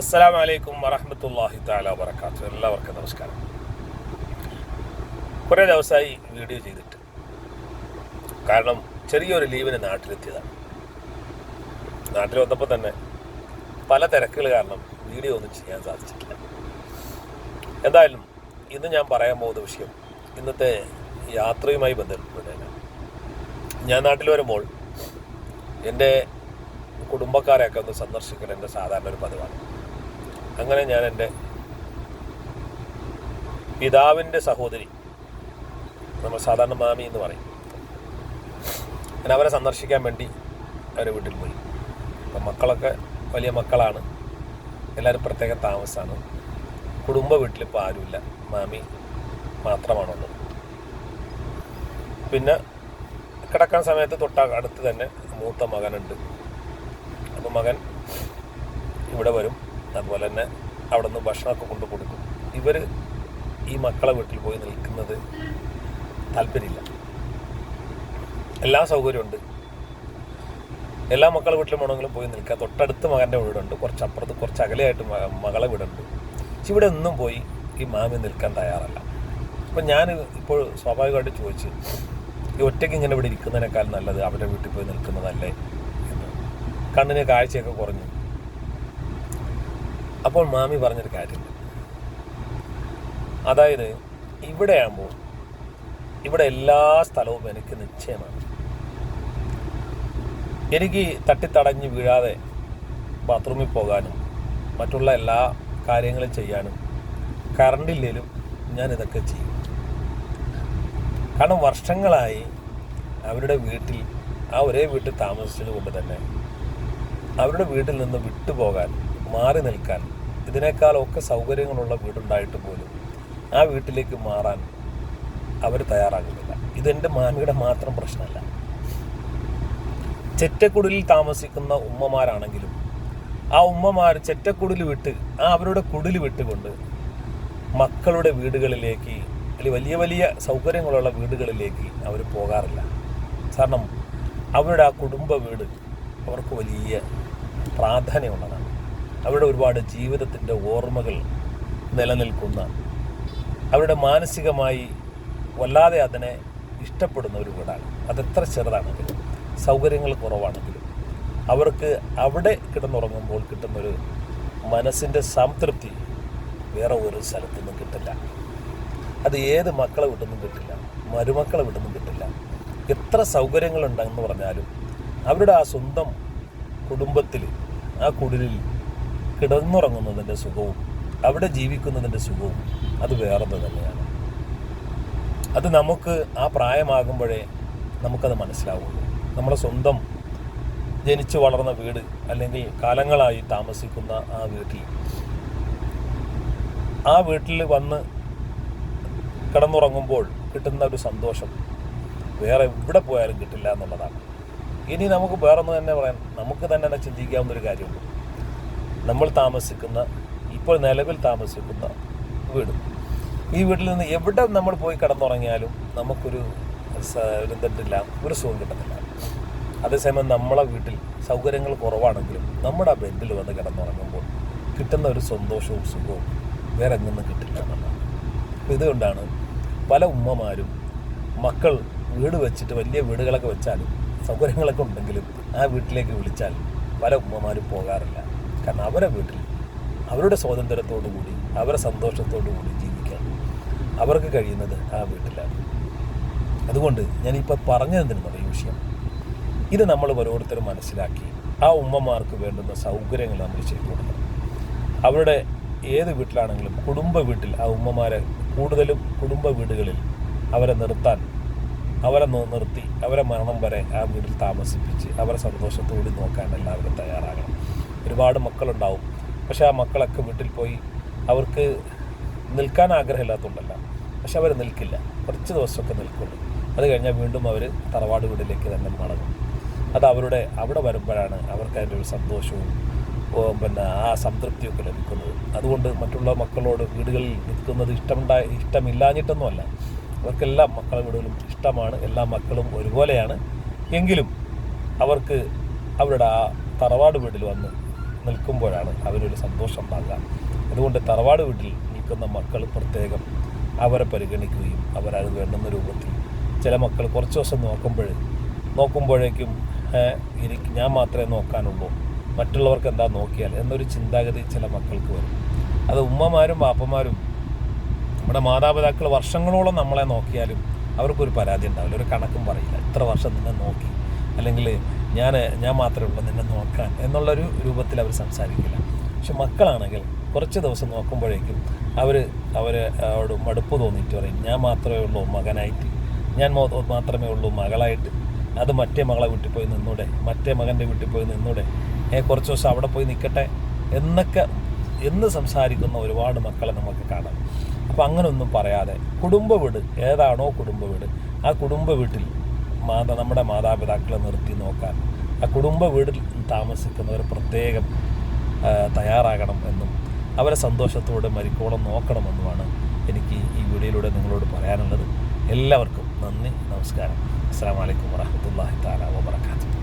അസ്സലാമു അലൈക്കും വറഹമത്തല്ലാഹി താല വബർക്കാത്തു എല്ലാവർക്കും നമസ്കാരം. കുറേ ദിവസമായി വീഡിയോ ചെയ്തിട്ട്. കാരണം ചെറിയൊരു ലീവിന് നാട്ടിലെത്തിയതാണ്. നാട്ടിൽ വന്നപ്പോൾ തന്നെ പല തിരക്കുകൾ കാരണം വീഡിയോ ഒന്നും ചെയ്യാൻ സാധിച്ചിട്ടില്ല. എന്തായാലും ഇന്ന് ഞാൻ പറയാൻ പോകുന്ന വിഷയം ഇന്നത്തെ യാത്രയുമായി ബന്ധപ്പെട്ടാണ് ഞാൻ നാട്ടിൽ വരുമ്പോൾ എന്റെ കുടുംബക്കാരെയൊക്കെ ഒന്ന് സന്ദർശിക്കൽ എന്റെ സാധാരണ ഒരു പതിവാണ്. അങ്ങനെ ഞാൻ എന്റെ പിതാവിന്റെ സഹോദരി നമ്മൾ സാധാരണ മാമി എന്ന് പറയും. ഞാൻ അവരെ സന്ദർശിക്കാൻ വേണ്ടി അവരെ വീട്ടിൽ പോയി. അപ്പം മക്കളൊക്കെ വലിയ മക്കളാണ്. എല്ലാവരും പ്രത്യേക താമസമാണ്. കുടുംബ വീട്ടിലിപ്പോൾ ആരുമില്ല. മാമി മാത്രമാണുള്ളത്. പിന്നെ കിടക്കാൻ സമയത്ത് തൊട്ട അടുത്ത് തന്നെ മൂത്ത മകനുണ്ട്. അപ്പോൾ മകൻ ഇവിടെ വരും. അതുപോലെ തന്നെ അവിടെ നിന്ന് ഭക്ഷണമൊക്കെ കൊണ്ടു കൊടുക്കും. ഇവർ ഈ മക്കളെ വീട്ടിൽ പോയി നിൽക്കുന്നത് താല്പര്യമില്ല. എല്ലാ സൗകര്യമുണ്ട് എല്ലാ മക്കളെ വീട്ടിലും വേണമെങ്കിലും പോയി നിൽക്കുക തൊട്ടടുത്ത് മകന്റെ വീടുണ്ട്. കുറച്ച് അപ്പുറത്ത് കുറച്ച് അകലെയായിട്ട് മകളെ വീടുണ്ട്. പക്ഷെ ഇവിടെ ഒന്നും പോയി ഈ മാമി നിൽക്കാൻ തയ്യാറല്ല. അപ്പം ഞാൻ ഇപ്പോൾ സ്വാഭാവികമായിട്ട് ചോദിച്ച് ഈ ഒറ്റയ്ക്ക് ഇങ്ങനെ ഇവിടെ ഇരിക്കുന്നതിനേക്കാൾ നല്ലത് അവരുടെ വീട്ടിൽ പോയി നിൽക്കുന്നതല്ലേ? എന്ന്. കണ്ണിന് കാഴ്ചയൊക്കെ കുറഞ്ഞു. അപ്പോൾ മാമി പറഞ്ഞൊരു കാര്യം അതായത് ഇവിടെയാകുമ്പോൾ ഇവിടെ എല്ലാ സ്ഥലവും എനിക്ക് നിശ്ചയമാണ്. എനിക്ക് തട്ടിത്തടഞ്ഞ് വീഴാതെ ബാത്റൂമിൽ പോകാനും മറ്റുള്ള എല്ലാ കാര്യങ്ങളും ചെയ്യാനും കറണ്ടില്ലേലും ഞാൻ ഇതൊക്കെ ചെയ്യും. കാരണം വർഷങ്ങളായി അവരുടെ വീട്ടിൽ ആ ഒരേ വീട്ടിൽ താമസിച്ചത് കൊണ്ട് തന്നെ അവരുടെ വീട്ടിൽ നിന്ന് വിട്ടുപോകാൻ മാറി നിൽക്കാൻ ഇതിനേക്കാളൊക്കെ സൗകര്യങ്ങളുള്ള വീടുണ്ടായിട്ട് പോലും ആ വീട്ടിലേക്ക് മാറാൻ അവർ തയ്യാറാകുന്നില്ല. ഇതെന്റെ മാമിയുടെ മാത്രം പ്രശ്നമല്ല. ചെറ്റക്കുടിലിൽ താമസിക്കുന്ന ഉമ്മമാരാണെങ്കിലും ആ ഉമ്മമാർ ചെറ്റക്കുടിൽ വിട്ട് ആ അവരുടെ കുടിൽ വിട്ടുകൊണ്ട് മക്കളുടെ വീടുകളിലേക്ക് അല്ലെങ്കിൽ വലിയ വലിയ സൗകര്യങ്ങളുള്ള വീടുകളിലേക്ക് അവർ പോകാറില്ല. കാരണം അവരുടെ ആ കുടുംബ വീട് അവർക്ക് വലിയ പ്രാധാന്യമുള്ളതാണ്. അവരുടെ ഒരുപാട് ജീവിതത്തിന്റെ ഓർമ്മകൾ നിലനിൽക്കുന്ന അവരുടെ മാനസികമായി വല്ലാതെ അതിനെ ഇഷ്ടപ്പെടുന്ന ഒരു വീടാണ്. അതെത്ര ചെറുതാണെങ്കിലും സൗകര്യങ്ങൾ കുറവാണെങ്കിലും അവർക്ക് അവിടെ കിടന്നുറങ്ങുമ്പോൾ കിട്ടുന്നൊരു മനസ്സിന്റെ സംതൃപ്തി വേറെ ഒരു സ്ഥലത്തു നിന്നും കിട്ടില്ല. അത് ഏത് മക്കളെ വിട്ടൊന്നും കിട്ടില്ല മരുമക്കളെ വിട്ടൊന്നും കിട്ടില്ല. എത്ര സൗകര്യങ്ങളുണ്ടെന്ന് പറഞ്ഞാലും അവരുടെ ആ സ്വന്തം കുടുംബത്തിൽ ആ കുടിലിൽ കിടന്നുറങ്ങുന്നതിന്റെ സുഖവും അവിടെ ജീവിക്കുന്നതിന്റെ സുഖവും അത് വേറെ തന്നെയാണ്. അത് നമുക്ക് ആ പ്രായമാകുമ്പോഴേ നമുക്കത് മനസ്സിലാവുള്ളൂ. നമ്മുടെ സ്വന്തം ജനിച്ചു വളർന്ന വീട് അല്ലെങ്കിൽ കാലങ്ങളായി താമസിക്കുന്ന ആ വീട്ടിൽ ആ വീട്ടിൽ വന്ന് കിടന്നുറങ്ങുമ്പോൾ കിട്ടുന്ന ഒരു സന്തോഷം വേറെ എവിടെ പോയാലും കിട്ടില്ല എന്നുള്ളതാണ്. ഇനി നമുക്ക് വേറൊന്ന് തന്നെ പറയാൻ നമുക്ക് തന്നെ തന്നെ ചിന്തിക്കാവുന്ന ഒരു കാര്യമുണ്ട്. നമ്മൾ താമസിക്കുന്ന ഇപ്പോൾ നിലവിൽ താമസിക്കുന്ന വീട്. ഈ വീട്ടിൽ നിന്ന് എവിടെ നമ്മൾ പോയി കിടന്നുറങ്ങിയാലും നമുക്കൊരു എന്തിട്ടില്ല ഒരു സുഖം കിട്ടത്തില്ല. അതേസമയം നമ്മളെ വീട്ടിൽ സൗകര്യങ്ങൾ കുറവാണെങ്കിലും നമ്മുടെ ആ ബെഡിൽ വന്ന് കിടന്നുറങ്ങുമ്പോൾ കിട്ടുന്ന ഒരു സന്തോഷവും സുഖവും വേറെ എങ്ങനെ കിട്ടില്ല എന്നുള്ളതാണ് അപ്പോൾ ഇതുകൊണ്ടാണ് പല ഉമ്മമാരും മക്കൾ വീട് വെച്ചിട്ട് വലിയ വീടുകളൊക്കെ വെച്ചാലും സൗകര്യങ്ങളൊക്കെ ഉണ്ടെങ്കിലും ആ വീട്ടിലേക്ക് വിളിച്ചാൽ പല ഉമ്മമാരും പോകാറില്ല. കാരണം അവരെ വീട്ടിൽ അവരുടെ സ്വാതന്ത്ര്യത്തോടു കൂടി അവരുടെ സന്തോഷത്തോടു കൂടി ജീവിക്കാൻ അവർക്ക് കഴിയുന്നത് ആ വീട്ടിലാണ്. അതുകൊണ്ട് ഞാനിപ്പോൾ പറഞ്ഞതെന്തിനുള്ള ഈ വിഷയം? ഇത് നമ്മൾ ഓരോരുത്തരും മനസ്സിലാക്കി. ആ ഉമ്മമാർക്ക് വേണ്ടുന്ന സൗകര്യങ്ങൾ നമ്മൾ ചെയ്തു കൊടുക്കണം. അവരുടെ ഏത് വീട്ടിലാണെങ്കിലും കുടുംബ വീട്ടിൽ ആ ഉമ്മമാരെ കൂടുതലും കുടുംബ വീടുകളിൽ അവരെ നിർത്താൻ അവരെ നിർത്തി അവരെ മരണം വരെ ആ വീട്ടിൽ താമസിപ്പിച്ച് അവരെ സന്തോഷത്തോടെ നോക്കാൻ എല്ലാവരും തയ്യാറാകണം. ഒരുപാട് മക്കളുണ്ടാവും. പക്ഷെ ആ മക്കളൊക്കെ വീട്ടിൽ പോയി അവർക്ക് നിൽക്കാൻ ആഗ്രഹമില്ലാത്തതുകൊണ്ടല്ല. പക്ഷെ അവർ നിൽക്കില്ല. കുറച്ച് ദിവസമൊക്കെ നിൽക്കുള്ളൂ. അത് കഴിഞ്ഞാൽ വീണ്ടും അവർ തറവാട് വീട്ടിലേക്ക് തന്നെ മടങ്ങും. അത് അവരുടെ അവിടെ വരുമ്പോഴാണ് അവർക്ക് അതിന്റെ ഒരു സന്തോഷവും പിന്നെ ആ സംതൃപ്തിയൊക്കെ ലഭിക്കുന്നത്. അതുകൊണ്ട് മറ്റുള്ള മക്കളോട് വീടുകളിൽ നിൽക്കുന്നത് ഇഷ്ടമുണ്ടായി ഇഷ്ടമില്ലാഞ്ഞിട്ടൊന്നുമല്ല. അവർക്കെല്ലാം മക്കളെ വീടുകളും ഇഷ്ടമാണ്. എല്ലാ മക്കളും ഒരുപോലെയാണ്. എങ്കിലും അവർക്ക് അവരുടെ ആ തറവാട് വീട്ടിൽ വന്ന് നിൽക്കുമ്പോഴാണ് അവരൊരു സന്തോഷം ഉണ്ടാകുക. അതുകൊണ്ട് തറവാട് വീട്ടിൽ നിൽക്കുന്ന മക്കൾ പ്രത്യേകം അവരെ പരിഗണിക്കുകയും അവരത് വേണ്ടുന്ന രൂപത്തിൽ ചില മക്കൾ കുറച്ച് ദിവസം നോക്കുമ്പോൾ നോക്കുമ്പോഴേക്കും എനിക്ക് ഞാൻ മാത്രമേ നോക്കാനുള്ളൂ. മറ്റുള്ളവർക്ക് എന്താ നോക്കിയാൽ? എന്നൊരു ചിന്താഗതി ചില മക്കൾക്ക് വരും. അത് ഉമ്മമാരും ബാപ്പമാരും നമ്മുടെ മാതാപിതാക്കൾ വർഷങ്ങളോളം നമ്മളെ നോക്കിയാലും അവർക്കൊരു പരാതി ഉണ്ടാവില്ല. ഒരു കണക്കും പറയില്ല. ഇത്ര വർഷം നിന്നെ നോക്കി. അല്ലെങ്കിൽ ഞാൻ ഞാൻ മാത്രമേ ഉള്ളൂ നിന്നെ നോക്കാൻ എന്നുള്ളൊരു രൂപത്തിൽ അവർ സംസാരിക്കില്ല. പക്ഷെ മക്കളാണെങ്കിൽ കുറച്ച് ദിവസം നോക്കുമ്പോഴേക്കും അവർ അവരോട് മടുപ്പ് തോന്നിയിട്ട് പറയും ഞാൻ മാത്രമേ ഉള്ളൂ മകനായിട്ട്. ഞാൻ മാത്രമേ ഉള്ളൂ മകളായിട്ട്. അത് മറ്റേ മകളെ വീട്ടിൽ പോയി നിന്നൂടെ. മറ്റേ മകന്റെ വീട്ടിൽ പോയി നിന്നൂടെ. ഏ കുറച്ച് ദിവസം അവിടെ പോയി നിൽക്കട്ടെ എന്നൊക്കെ എന്ന് സംസാരിക്കുന്ന ഒരുപാട് മക്കളെ നമുക്ക് കാണാം. അപ്പം അങ്ങനൊന്നും പറയാതെ കുടുംബ വീട് ഏതാണോ കുടുംബ വീട് ആ കുടുംബ വീട്ടിൽ മാതാ നമ്മുടെ മാതാപിതാക്കളെ നിർത്തി നോക്കാൻ ആ കുടുംബ വീട്ടിൽ താമസിക്കുന്നവർ പ്രത്യേകം തയ്യാറാകണം എന്നും അവരെ സന്തോഷത്തോടെ മരിക്കോളം നോക്കണമെന്നുമാണ് എനിക്ക് ഈ വീഡിയോയിലൂടെ നിങ്ങളോട് പറയാനുള്ളത്. എല്ലാവർക്കും നന്ദി നമസ്കാരം. അസ്സാം വലൈക്കും വറഹമത്തല്ലാഹി താല വാബർക്കാത്തു